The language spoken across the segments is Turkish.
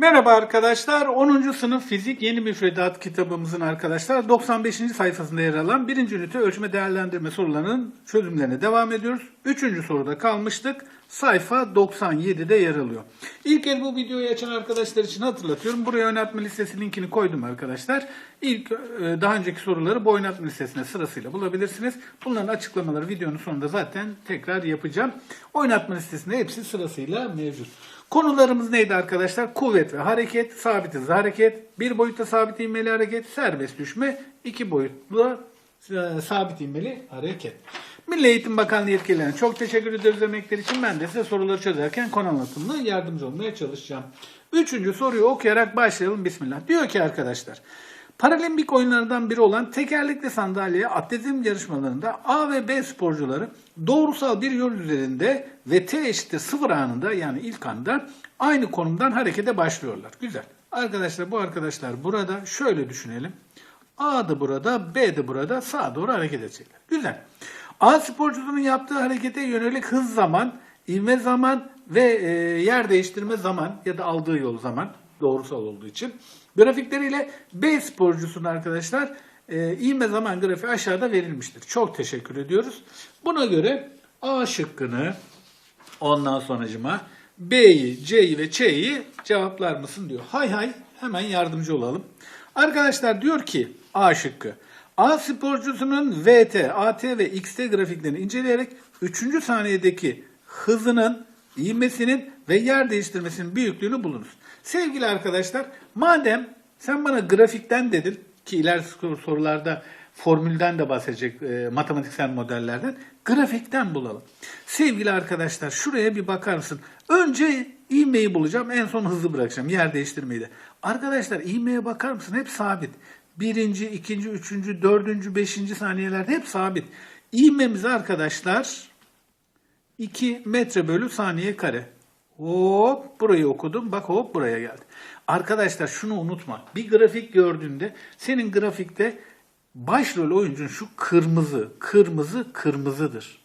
Merhaba arkadaşlar. 10. sınıf fizik yeni müfredat kitabımızın arkadaşlar 95. sayfasında yer alan 1. ünite ölçme değerlendirme sorularının çözümlerine devam ediyoruz. 3. soruda kalmıştık. Sayfa 97'de yer alıyor. İlk kez bu videoyu açan arkadaşlar için hatırlatıyorum. Buraya oynatma listesi linkini koydum arkadaşlar. İlk e, daha önceki soruları bu oynatma listesine sırasıyla bulabilirsiniz. Bunların açıklamaları videonun sonunda zaten tekrar yapacağım. Oynatma listesinde hepsi sırasıyla mevcut. Konularımız neydi arkadaşlar? Kuvvet ve hareket, sabit hızlı hareket, bir boyutta sabit ivmeli hareket, serbest düşme, iki boyutlu e, sabit ivmeli hareket. Milli Eğitim Bakanlığı yetkililerine çok teşekkür ederiz emekleri için. Ben de size soruları çözerken konu anlatımında yardımcı olmaya çalışacağım. Üçüncü soruyu okuyarak başlayalım. Bismillah. Diyor ki arkadaşlar. Paralimpik oyunlardan biri olan tekerlekli sandalye atletizm yarışmalarında A ve B sporcuları doğrusal bir yol üzerinde ve T eşittir sıfır anında yani ilk anda aynı konumdan harekete başlıyorlar. Güzel. Arkadaşlar bu arkadaşlar burada şöyle düşünelim. A da burada, B de burada sağa doğru hareket edecekler. Güzel. A sporcusunun yaptığı harekete yönelik hız zaman, ivme zaman ve e, yer değiştirme zaman ya da aldığı yol zaman doğrusal olduğu için grafikleriyle B sporcusunun arkadaşlar e, ivme zaman grafiği aşağıda verilmiştir. Çok teşekkür ediyoruz. Buna göre A şıkkını ondan sonracıma B'yi, C'yi ve Ç'yi cevaplar mısın diyor. Hay hay hemen yardımcı olalım. Arkadaşlar diyor ki A şıkkı. A sporcusunun VT, AT ve XT grafiklerini inceleyerek 3. saniyedeki hızının, ivmesinin ve yer değiştirmesinin büyüklüğünü bulunuz. Sevgili arkadaşlar, madem sen bana grafikten dedin ki ileriki sorularda formülden de bahsedecek e, matematiksel modellerden grafikten bulalım. Sevgili arkadaşlar şuraya bir bakar mısın? Önce ivmeyi bulacağım en son hızı bırakacağım yer değiştirmeyi de. Arkadaşlar ivmeye bakar mısın? Hep sabit. Birinci, ikinci, üçüncü, dördüncü, beşinci saniyelerde hep sabit. İvmemiz arkadaşlar 2 metre bölü saniye kare. Hop burayı okudum. Bak hop buraya geldi. Arkadaşlar şunu unutma. Bir grafik gördüğünde senin grafikte başrol oyuncun şu kırmızı, kırmızı, kırmızıdır.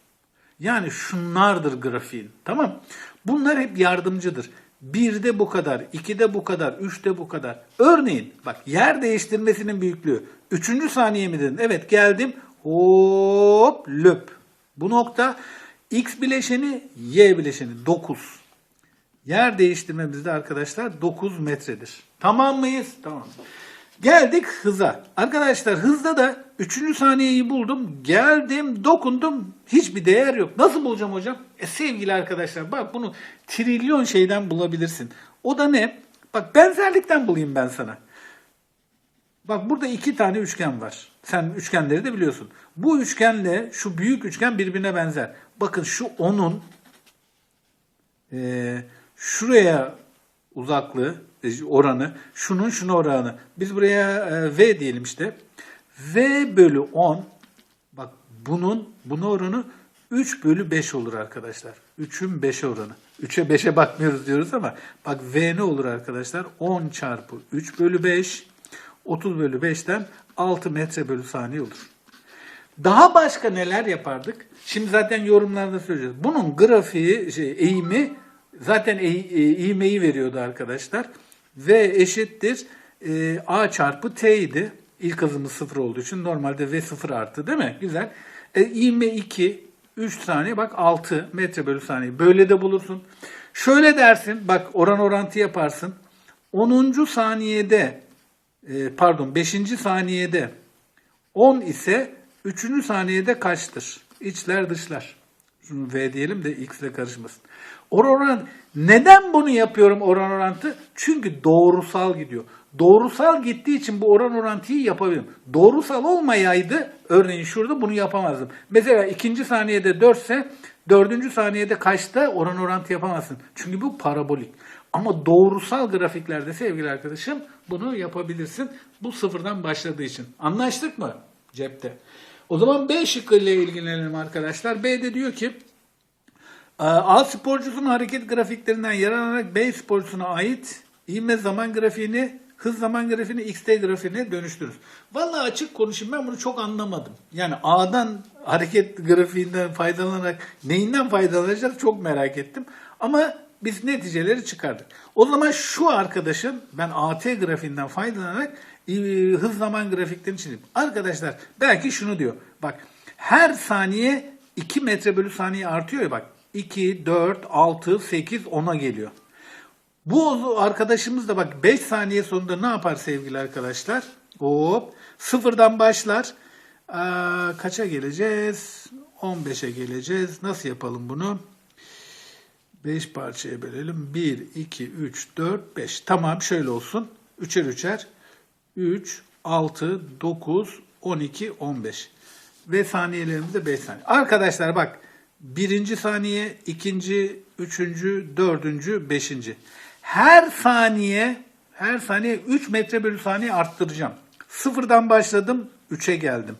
Yani şunlardır grafiğin. Tamam. Bunlar hep yardımcıdır. Birde bu kadar, ikide bu kadar, üçte bu kadar. Örneğin bak yer değiştirmesinin büyüklüğü. Üçüncü saniye mi dedin? Evet geldim. Hop löp. Bu nokta x bileşeni y bileşeni 9. Yer değiştirmemizde arkadaşlar 9 metredir. Tamam mıyız? Tamam. Geldik hıza. Arkadaşlar hızda da 3. saniyeyi buldum. Geldim, dokundum. Hiçbir değer yok. Nasıl bulacağım hocam? E sevgili arkadaşlar bak bunu trilyon şeyden bulabilirsin. O da ne? Bak benzerlikten bulayım ben sana. Bak burada iki tane üçgen var. Sen üçgenleri de biliyorsun. Bu üçgenle şu büyük üçgen birbirine benzer. Bakın şu onun e, şuraya uzaklığı, e, oranı, şunun şuna oranı. Biz buraya e, V diyelim işte. V bölü 10, bak bunun, buna oranı 3 bölü 5 olur arkadaşlar. 3'ün 5'e oranı. 3'e 5'e bakmıyoruz diyoruz ama bak V ne olur arkadaşlar? 10 çarpı 3 bölü 5, 30 bölü 5'ten 6 metre bölü saniye olur. Daha başka neler yapardık? Şimdi zaten yorumlarda söyleyeceğiz. Bunun grafiği, şey, eğimi zaten e, e, ivmeyi veriyordu arkadaşlar. V eşittir e, A çarpı T idi. İlk hızımız sıfır olduğu için normalde V sıfır arttı değil mi? Güzel. E, ivme 2, 3 saniye bak 6 metre bölü saniye. Böyle de bulursun. Şöyle dersin bak oran orantı yaparsın. 10. saniyede e, pardon 5. saniyede 10 ise 3. saniyede kaçtır? İçler dışlar. V diyelim de X ile karışmasın. Oran orantı. Neden bunu yapıyorum oran orantı? Çünkü doğrusal gidiyor. Doğrusal gittiği için bu oran orantıyı yapabilirim. Doğrusal olmayaydı örneğin şurada bunu yapamazdım. Mesela ikinci saniyede 4 ise dördüncü saniyede kaçta oran orantı yapamazsın. Çünkü bu parabolik. Ama doğrusal grafiklerde sevgili arkadaşım bunu yapabilirsin. Bu sıfırdan başladığı için. Anlaştık mı? Cepte. O zaman B şıkkı ile ilgilenelim arkadaşlar. B de diyor ki A sporcusunun hareket grafiklerinden yararlanarak B sporcusuna ait ivme zaman grafiğini, hız zaman grafiğini XT grafiğine dönüştürürüz. Vallahi açık konuşayım ben bunu çok anlamadım. Yani A'dan hareket grafiğinden faydalanarak neyinden faydalanacağız çok merak ettim. Ama biz neticeleri çıkardık. O zaman şu arkadaşın ben AT grafiğinden faydalanarak e, hız zaman grafiklerini çizeyim. Arkadaşlar belki şunu diyor. Bak her saniye 2 metre bölü saniye artıyor ya bak. 2, 4, 6, 8, 10'a geliyor. Bu arkadaşımız da bak 5 saniye sonunda ne yapar sevgili arkadaşlar? Hop sıfırdan başlar. Aa, kaça geleceğiz? 15'e geleceğiz. Nasıl yapalım bunu? 5 parçaya bölelim. 1, 2, 3, 4, 5. Tamam şöyle olsun. Üçer üçer. 3, 6, 9, 12, 15. Ve saniyelerimiz de 5 saniye. Arkadaşlar bak. Birinci saniye, ikinci, üçüncü, dördüncü, beşinci. Her saniye, her saniye 3 metre bölü saniye arttıracağım. Sıfırdan başladım, 3'e geldim.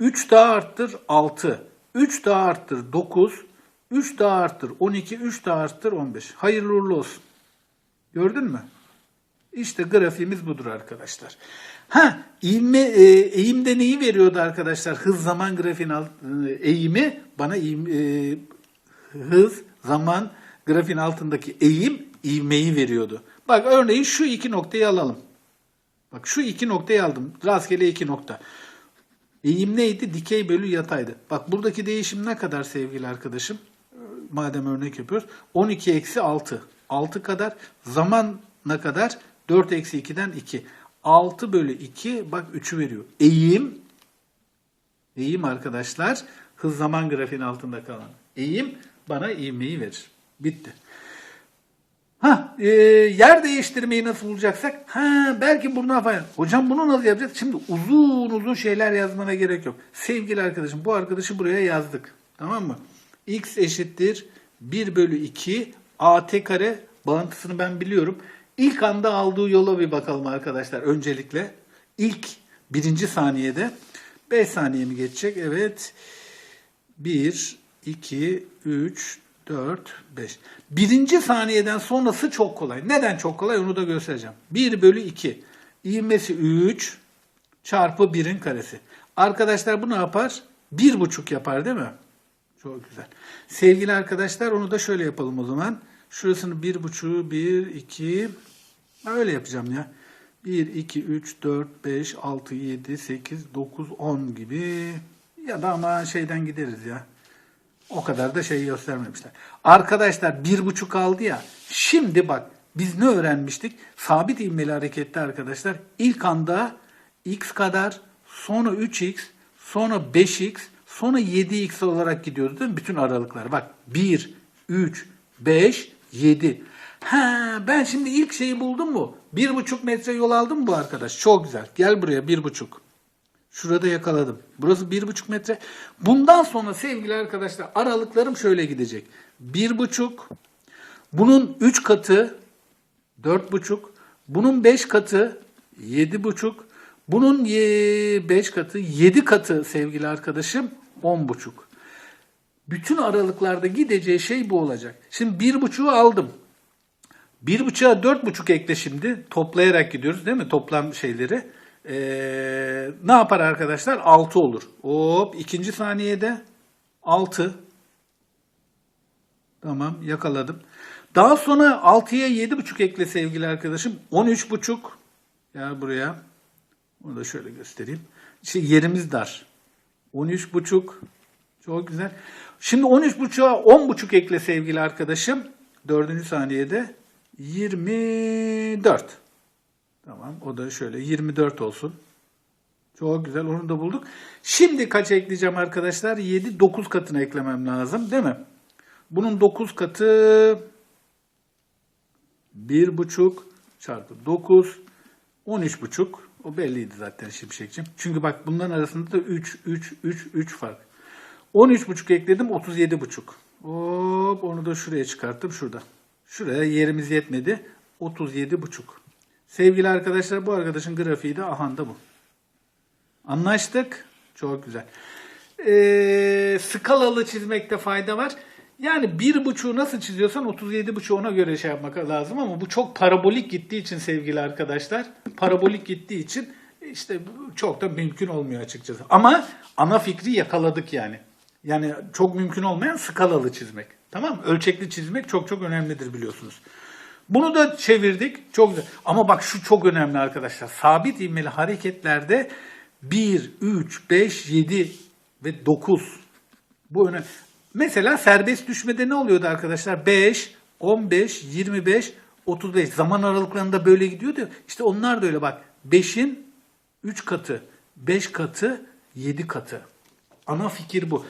3 daha arttır 6. 3 daha arttır 9. 3 daha arttır 12. 3 daha arttır 15. Hayırlı uğurlu olsun. Gördün mü? İşte grafiğimiz budur arkadaşlar. Ha, eğimi, e, eğimde neyi veriyordu arkadaşlar? Hız zaman grafiğin alt, e, eğimi bana eğim, e, hız zaman grafiğin altındaki eğim ivmeyi veriyordu. Bak örneğin şu iki noktayı alalım. Bak şu iki noktayı aldım. Rastgele iki nokta. Eğim neydi? Dikey bölü yataydı. Bak buradaki değişim ne kadar sevgili arkadaşım? Madem örnek yapıyoruz. 12 eksi 6. 6 kadar. Zaman ne kadar? 4 eksi 2'den 2. 6 bölü 2 bak 3'ü veriyor. Eğim eğim arkadaşlar hız zaman grafiğin altında kalan. Eğim bana ivmeyi verir. Bitti. Ha, e, yer değiştirmeyi nasıl bulacaksak? Ha, belki buradan falan. Hocam bunu nasıl yapacağız? Şimdi uzun uzun şeyler yazmana gerek yok. Sevgili arkadaşım, bu arkadaşı buraya yazdık. Tamam mı? x eşittir 1 bölü 2 at kare bağıntısını ben biliyorum. İlk anda aldığı yola bir bakalım arkadaşlar öncelikle. İlk birinci saniyede 5 saniye mi geçecek? Evet. 1, 2, 3, 4, 5. Birinci saniyeden sonrası çok kolay. Neden çok kolay onu da göstereceğim. 1 bölü 2. İvmesi 3 çarpı 1'in karesi. Arkadaşlar bu ne yapar? 1,5 yapar değil mi? Çok güzel. Sevgili arkadaşlar onu da şöyle yapalım o zaman. Şurasını 1,5'u 1, 2 öyle yapacağım ya. 1, 2, 3, 4, 5, 6, 7, 8, 9, 10 gibi. Ya da ama şeyden gideriz ya. O kadar da şey göstermemişler. Arkadaşlar bir buçuk aldı ya. Şimdi bak biz ne öğrenmiştik? Sabit ivmeli harekette arkadaşlar ilk anda x kadar sonra 3x sonra 5x sonra 7x olarak gidiyordu değil mi? Bütün aralıklar. Bak 1, 3, 5, 7. Ha ben şimdi ilk şeyi buldum mu? Bir buçuk metre yol aldım bu arkadaş? Çok güzel. Gel buraya bir buçuk. Şurada yakaladım. Burası bir buçuk metre. Bundan sonra sevgili arkadaşlar aralıklarım şöyle gidecek. Bir buçuk. Bunun üç katı dört buçuk. Bunun beş katı yedi buçuk. Bunun beş katı yedi katı sevgili arkadaşım on buçuk. Bütün aralıklarda gideceği şey bu olacak. Şimdi bir buçuğu aldım. Bir buçuğa dört buçuk ekle şimdi. Toplayarak gidiyoruz değil mi? Toplam şeyleri. Ee, ne yapar arkadaşlar? 6 olur. Hop ikinci saniyede 6. Tamam yakaladım. Daha sonra 6'ya 7,5 ekle sevgili arkadaşım. 13,5. Gel buraya. Bunu da şöyle göstereyim. İşte yerimiz dar. 13,5. Çok güzel. Şimdi 13,5'a 10,5 ekle sevgili arkadaşım. Dördüncü saniyede 24. Tamam o da şöyle 24 olsun. Çok güzel onu da bulduk. Şimdi kaç ekleyeceğim arkadaşlar? 7 9 katını eklemem lazım değil mi? Bunun 9 katı 1,5 çarpı 9 13,5 o belliydi zaten Şimşekciğim. Çünkü bak bunların arasında da 3 3 3 3 fark. 13,5 ekledim 37,5. Hop onu da şuraya çıkarttım şurada. Şuraya yerimiz yetmedi. 37,5. Sevgili arkadaşlar bu arkadaşın grafiği de ahanda bu. Anlaştık. Çok güzel. Ee, skalalı çizmekte fayda var. Yani bir buçuğu nasıl çiziyorsan 37 buçuğu ona göre şey yapmak lazım ama bu çok parabolik gittiği için sevgili arkadaşlar. Parabolik gittiği için işte çok da mümkün olmuyor açıkçası. Ama ana fikri yakaladık yani. Yani çok mümkün olmayan skalalı çizmek. Tamam mı? Ölçekli çizmek çok çok önemlidir biliyorsunuz. Bunu da çevirdik. Çok güzel. Ama bak şu çok önemli arkadaşlar. Sabit ivmeli hareketlerde 1, 3, 5, 7 ve 9. Bu önemli. Mesela serbest düşmede ne oluyordu arkadaşlar? 5, 15, 25, 35. Zaman aralıklarında böyle gidiyordu. İşte onlar da öyle bak. 5'in 3 katı, 5 katı, 7 katı. Ana fikir bu.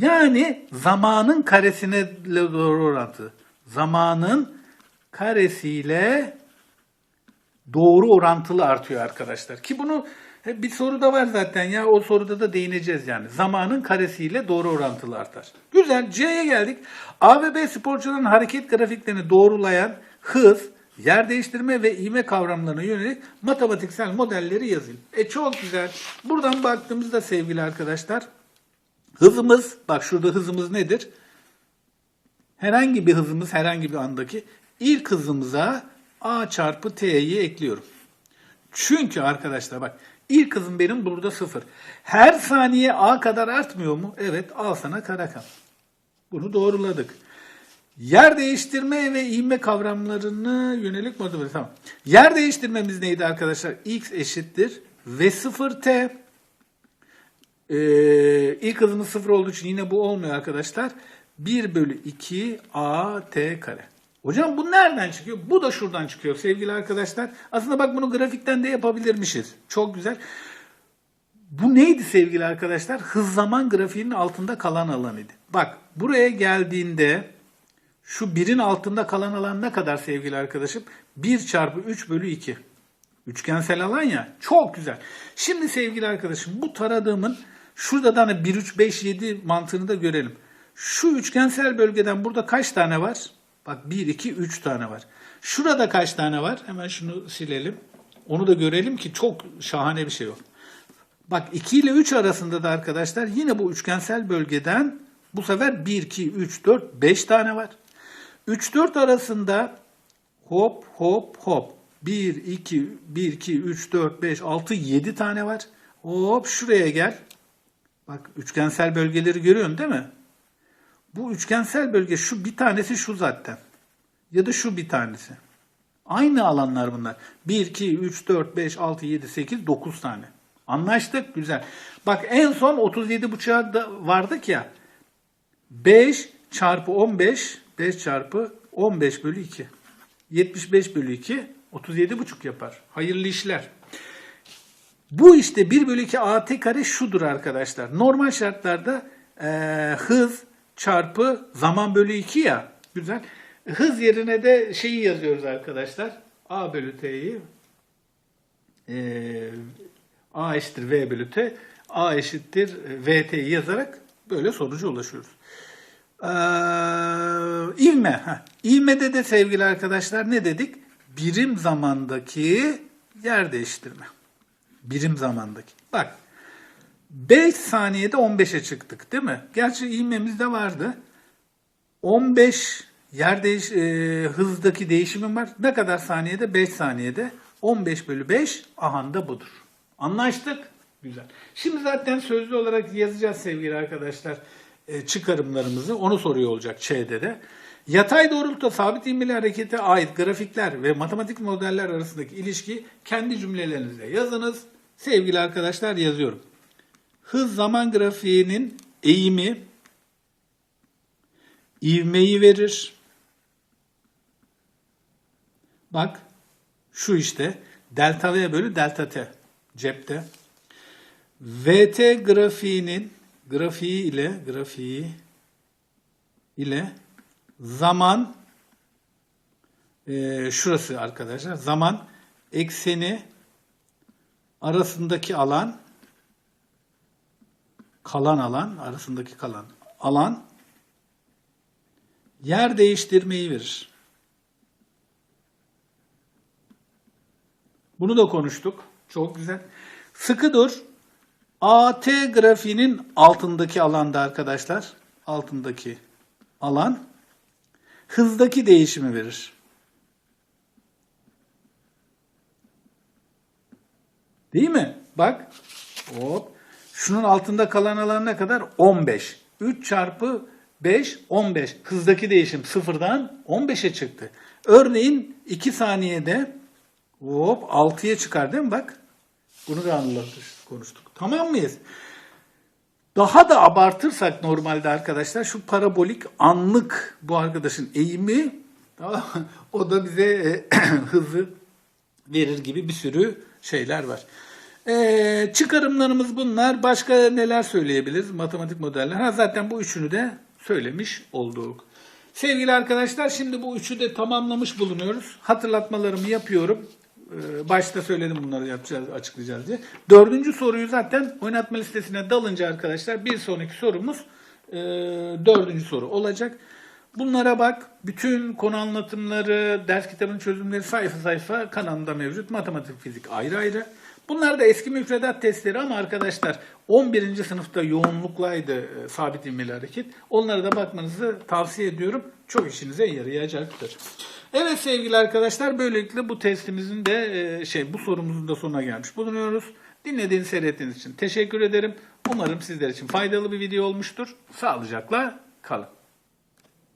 Yani zamanın karesine doğru orantı. Zamanın karesiyle doğru orantılı artıyor arkadaşlar. Ki bunu bir soru da var zaten ya o soruda da değineceğiz yani. Zamanın karesiyle doğru orantılı artar. Güzel C'ye geldik. A ve B sporcuların hareket grafiklerini doğrulayan hız, yer değiştirme ve ivme kavramlarına yönelik matematiksel modelleri yazın. E çok güzel. Buradan baktığımızda sevgili arkadaşlar hızımız, bak şurada hızımız nedir? Herhangi bir hızımız herhangi bir andaki ilk hızımıza a çarpı t'yi ekliyorum. Çünkü arkadaşlar bak ilk hızım benim burada sıfır. Her saniye a kadar artmıyor mu? Evet al sana karakam. Bunu doğruladık. Yer değiştirme ve ivme kavramlarını yönelik model. Tamam. Yer değiştirmemiz neydi arkadaşlar? x eşittir v 0 t. Ee, ilk hızımız sıfır olduğu için yine bu olmuyor arkadaşlar. 1 bölü 2 a t kare. Hocam bu nereden çıkıyor? Bu da şuradan çıkıyor sevgili arkadaşlar. Aslında bak bunu grafikten de yapabilirmişiz. Çok güzel. Bu neydi sevgili arkadaşlar? Hız zaman grafiğinin altında kalan alanıydı. Bak buraya geldiğinde şu birin altında kalan alan ne kadar sevgili arkadaşım? 1 çarpı 3 bölü 2. Üçgensel alan ya. Çok güzel. Şimdi sevgili arkadaşım bu taradığımın şurada da hani 1, 3, 5, 7 mantığını da görelim. Şu üçgensel bölgeden burada kaç tane var? Bak 1, 2, 3 tane var. Şurada kaç tane var? Hemen şunu silelim. Onu da görelim ki çok şahane bir şey o. Bak 2 ile 3 arasında da arkadaşlar yine bu üçgensel bölgeden bu sefer 1, 2, 3, 4, 5 tane var. 3, 4 arasında hop hop hop 1, 2, 1, 2, 3, 4, 5, 6, 7 tane var. Hop şuraya gel. Bak üçgensel bölgeleri görüyorsun değil mi? Bu üçgensel bölge şu bir tanesi şu zaten. Ya da şu bir tanesi. Aynı alanlar bunlar. 1, 2, 3, 4, 5, 6, 7, 8, 9 tane. Anlaştık? Güzel. Bak en son 37 buçuğa da vardık ya. 5 çarpı 15, 5 çarpı 15 bölü 2. 75 bölü 2, 37 buçuk yapar. Hayırlı işler. Bu işte 1 bölü 2 at kare şudur arkadaşlar. Normal şartlarda e, hız çarpı zaman bölü 2 ya. Güzel. Hız yerine de şeyi yazıyoruz arkadaşlar. A bölü T'yi e, A eşittir V bölü T. A eşittir VT'yi yazarak böyle sonuca ulaşıyoruz. Ee, ivme. Heh. İvmede de sevgili arkadaşlar ne dedik? Birim zamandaki yer değiştirme. Birim zamandaki. Bak 5 saniyede 15'e çıktık değil mi? Gerçi ivmemiz de vardı. 15 yer değiş e, hızdaki değişimim var. Ne kadar saniyede? 5 saniyede. 15 bölü 5 ahanda budur. Anlaştık? Güzel. Şimdi zaten sözlü olarak yazacağız sevgili arkadaşlar e, çıkarımlarımızı. Onu soruyor olacak Ç'de de. Yatay doğrultuda sabit ivmeli harekete ait grafikler ve matematik modeller arasındaki ilişki kendi cümlelerinizde yazınız. Sevgili arkadaşlar yazıyorum. Hız zaman grafiğinin eğimi ivmeyi verir. Bak şu işte delta V bölü delta T cepte. VT grafiğinin grafiği ile grafiği ile zaman e, şurası arkadaşlar zaman ekseni arasındaki alan kalan alan arasındaki kalan alan yer değiştirmeyi verir. Bunu da konuştuk. Çok güzel. Sıkı dur. AT grafiğinin altındaki alanda arkadaşlar, altındaki alan hızdaki değişimi verir. Değil mi? Bak. Hop. Şunun altında kalan alan kadar? 15. 3 çarpı 5, 15. Hızdaki değişim sıfırdan 15'e çıktı. Örneğin 2 saniyede hop 6'ya çıkar değil mi bak? Bunu da anlattık, konuştuk. Tamam mıyız? Daha da abartırsak normalde arkadaşlar şu parabolik anlık bu arkadaşın eğimi o da bize e, hızı verir gibi bir sürü şeyler var. Ee, çıkarımlarımız bunlar. Başka neler söyleyebiliriz? Matematik modeller. Ha, zaten bu üçünü de söylemiş olduk. Sevgili arkadaşlar şimdi bu üçü de tamamlamış bulunuyoruz. Hatırlatmalarımı yapıyorum. Ee, başta söyledim bunları yapacağız, açıklayacağız diye. Dördüncü soruyu zaten oynatma listesine dalınca arkadaşlar bir sonraki sorumuz e, dördüncü soru olacak. Bunlara bak. Bütün konu anlatımları, ders kitabının çözümleri sayfa sayfa kanalımda mevcut. Matematik, fizik ayrı ayrı. Bunlar da eski müfredat testleri ama arkadaşlar 11. sınıfta yoğunluklaydı e, sabit ivmeli hareket. Onlara da bakmanızı tavsiye ediyorum. Çok işinize yarayacaktır. Evet sevgili arkadaşlar böylelikle bu testimizin de e, şey bu sorumuzun da sonuna gelmiş bulunuyoruz. Dinlediğiniz, seyrettiğiniz için teşekkür ederim. Umarım sizler için faydalı bir video olmuştur. Sağlıcakla kalın.